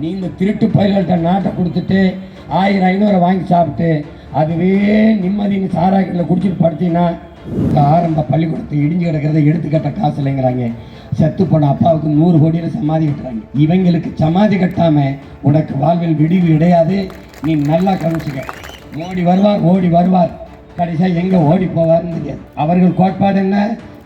நீ இந்த திருட்டு பயிர்கள்ட்ட நாட்டை கொடுத்துட்டு ஆயிரம் ஐநூறு வாங்கி சாப்பிட்டு அதுவே நிம்மதின்னு சாராக்கில் குடிச்சிட்டு படுத்தீங்கன்னா ஆரம்ப பள்ளிக்கூடத்தை இடிஞ்சு கிடக்கிறத எடுத்துக்கட்ட காசு இல்லைங்கிறாங்க. செத்து போன அப்பாவுக்கு நூறு கோடியில் சமாதி கட்டுறாங்க. இவங்களுக்கு சமாதி கட்டாமல் உனக்கு வாழ்வில் விடிவு கிடையாது நீ நல்லா கவனிச்சுக்க. ஓடி வருவார் ஓடி வருவார். கடைசியாக எங்கே ஓடி போவார்னு தெரியாது. அவர்கள் கோட்பாடு என்ன?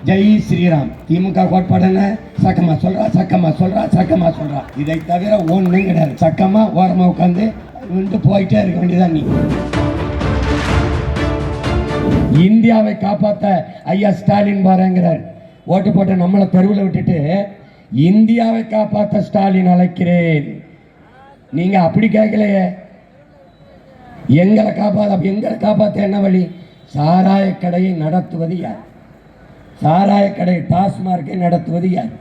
ஜெய் ஸ்ரீராம். திமுக கோட்பாடு என்ன சக்கமா சொல்றா சக்கமா சொல்றா சக்கமா சொல்றா. இதை தவிர ஒன்றும் கிடையாது. சக்கமா ஓரமா உட்காந்து வந்து போயிட்டே இருக்க வேண்டியதான் நீ. இந்தியாவை காப்பாத்த ஐயா ஸ்டாலின் பாருங்கிறார். ஓட்டு போட்டு நம்மளை தெருவில் விட்டுட்டு இந்தியாவை காப்பாத்த ஸ்டாலின் அழைக்கிறேன். நீங்க அப்படி கேட்கலையே. எங்களை காப்பாற்ற எங்களை காப்பாற்ற என்ன வழி? சாராய கடையை நடத்துவது யார்? சாராய கடை டாஸ்மார்க்கை நடத்துவது யார்?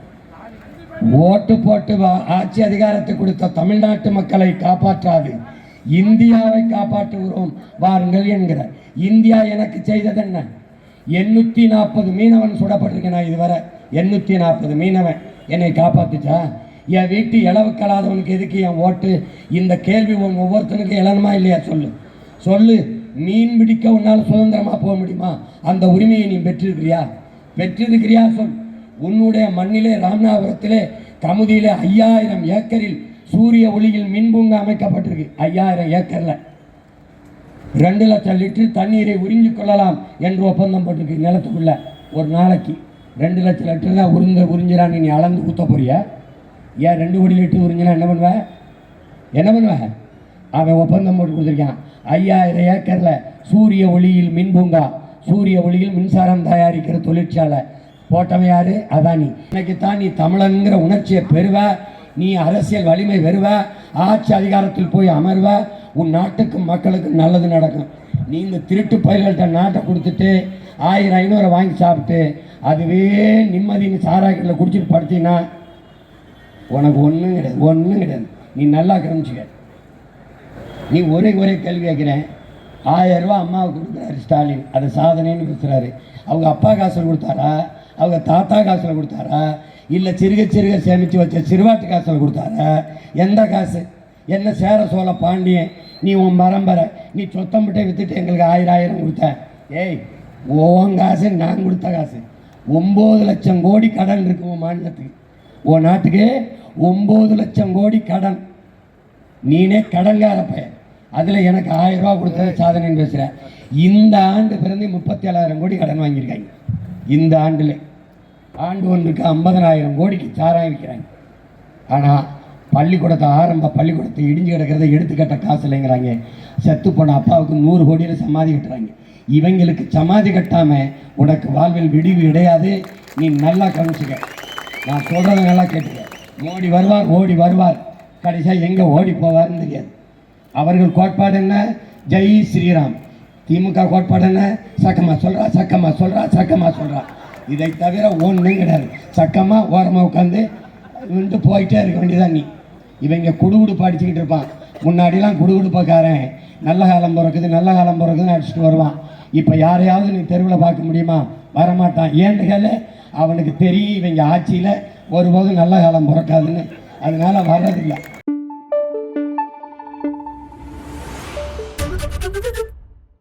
ஓட்டு போட்டு வா- ஆட்சி அதிகாரத்தை கொடுத்த தமிழ்நாட்டு மக்களை காப்பாற்றாது. இந்தியாவை காப்பாற்றுகிறோம் வாருங்கள் என்கிறார். இந்தியா எனக்கு செய்தது என்ன? எண்ணூற்றி நாற்பது மீனவன் சுடப்பட்டிருக்கேன் நான் இதுவரை. எண்ணூற்றி நாற்பது மீனவன் என்னை காப்பாத்துச்சா? என் வீட்டு இளவுக்கலாதவனுக்கு எதுக்கு என் ஓட்டு? இந்த கேள்வி உன் ஒவ்வொருத்தனுக்கும் இளனுமா இல்லையா? சொல்லு. சொல்லு. மீன் பிடிக்க உன்னால் சுதந்திரமாக போக முடியுமா? அந்த உரிமையை நீ பெற்றிருக்கிறியா? பெற்றிருக்கிறியா சொல் உன்னுடைய மண்ணிலே ராமநாதபுரத்திலே தமுதியிலே ஐயாயிரம் ஏக்கரில் சூரிய ஒளியில் மின்பூங்கா அமைக்கப்பட்டிருக்கு. ஐயாயிரம் ஏக்கரில். ரெண்டு லட்சம் லிட்டர் தண்ணீரை உறிஞ்சு கொள்ளலாம் என்று ஒப்பந்தம் போட்டிருக்கு நிலத்துக்குள்ள. ஒரு நாளைக்கு ரெண்டு லட்சம் லிட்டர் தான் உறிஞ்ச உறிஞ்சிறான்னு நீ அளந்து ஊற்ற போறிய? ஏன் ரெண்டு கோடி லிட்டர் உறிஞ்சினா என்ன பண்ணுவ? என்ன பண்ணுவ? அவன் ஒப்பந்தம் போட்டு கொடுத்துருக்கான். ஐயாயிரம் ஏக்கரில் சூரிய ஒளியில் மின்பூங்கா சூரிய ஒளியில் மின்சாரம் தயாரிக்கிற தொழிற்சாலை. போட்டவன் யாரு? அதானி. இன்னைக்கு தான் நீ தமிழங்கிற உணர்ச்சியை பெறுவ நீ அரசியல் வலிமை பெறுவ ஆட்சி அதிகாரத்தில் போய் அமர்வ உன் நாட்டுக்கும் மக்களுக்கும் நல்லது நடக்கும். நீ இந்த திருட்டு பயிர்கள்ட்ட நாட்டை கொடுத்துட்டு ஆயிரம் ஐநூறு வாங்கி சாப்பிட்டு அதுவே நிம்மதின்னு சாராக்கில் குடிச்சிட்டு படுத்தீங்கன்னா உனக்கு ஒன்றும் கிடையாது ஒன்றும் கிடையாது. நீ நல்லா கிரமிச்சுக்க நீ ஒரே ஒரே கேள்வி கேட்குறேன். ஆயிரம் ரூபா அம்மாவுக்கு கொடுக்குறாரு ஸ்டாலின். அது சாதனைன்னு பேசுகிறாரு அவங்க அப்பா காசில் கொடுத்தாரா? அவங்க தாத்தா காசில் கொடுத்தாரா? இல்லை சிறுக சிறுக சேமித்து வச்ச சிறுவாட்டு காசில் கொடுத்தாரா? எந்த காசு? என்ன சேர சோழ பாண்டியன்? நீ உன் பரம்பரை நீ சொத்தம்பிட்டே வித்துட்டு எங்களுக்கு ஆயிரம் ஆயிரம் கொடுத்த. ஏய் உன் காசு நான் கொடுத்த காசு. ஒம்பது லட்சம் கோடி கடன் இருக்கு உன் மாநிலத்துக்கு. உன் நாட்டுக்கு ஒம்பது லட்சம் கோடி கடன். நீனே கடன்கார பையன். அதில் எனக்கு ஆயிரம் ரூபா கொடுத்தது சாதனைன்னு பேசுகிறேன் இந்த ஆண்டு பிறந்து முப்பத்தி ஏழாயிரம் கோடி கடன் வாங்கியிருக்காங்க. இந்த ஆண்டில். ஆண்டு ஒன்றுக்கு ஐம்பதனாயிரம் கோடிக்கு சாராயம் விற்கிறாங்க. ஆனால் பள்ளிக்கூடத்தை ஆரம்ப பள்ளிக்கூடத்தை இடிஞ்சு கிடக்கிறத எடுத்துக்கட்ட காசு இல்லைங்கிறாங்க. செத்து போன அப்பாவுக்கு நூறு கோடியில் சமாதி கட்டுறாங்க. இவங்களுக்கு சமாதி கட்டாமல் உனக்கு வாழ்வில் விடிவு கிடையாது நீ நல்லா கவனிச்சுக்க. நான் சொல்கிறத நல்லா கேட்டுக்க. மோடி வருவார் ஓடி வருவார். கடைசியாக எங்கே ஓடி போவார்னு தெரியாது. அவர்கள் கோட்பாடு என்ன? ஜெய் ஸ்ரீராம். திமுக கோட்பாடு என்ன? சக்கமா சொல்றா சக்கமா சொல்றா சக்கமா சொல்றா. இதை தவிர ஒன்றும் கிடையாது. சக்கமா ஓரமாக உட்காந்து வந்து போயிட்டே இருக்க வேண்டியதான் நீ. இவங்க குடுகுடு படிச்சுக்கிட்டு இருப்பான். முன்னாடிலாம் குடுகுடுப்பக்காரன் நல்ல காலம் பிறக்குது நல்ல காலம் பிறக்குதுன்னு அடிச்சுட்டு வருவான். இப்போ யாரையாவது நீ தெருவில் பார்க்க முடியுமா? வரமாட்டான். ஏன்னு கேளு? அவனுக்கு தெரியும் இவங்க ஆட்சியில் ஒருபோதும் நல்ல காலம் பிறக்காதுன்னு. அதனால வர்றதில்லை.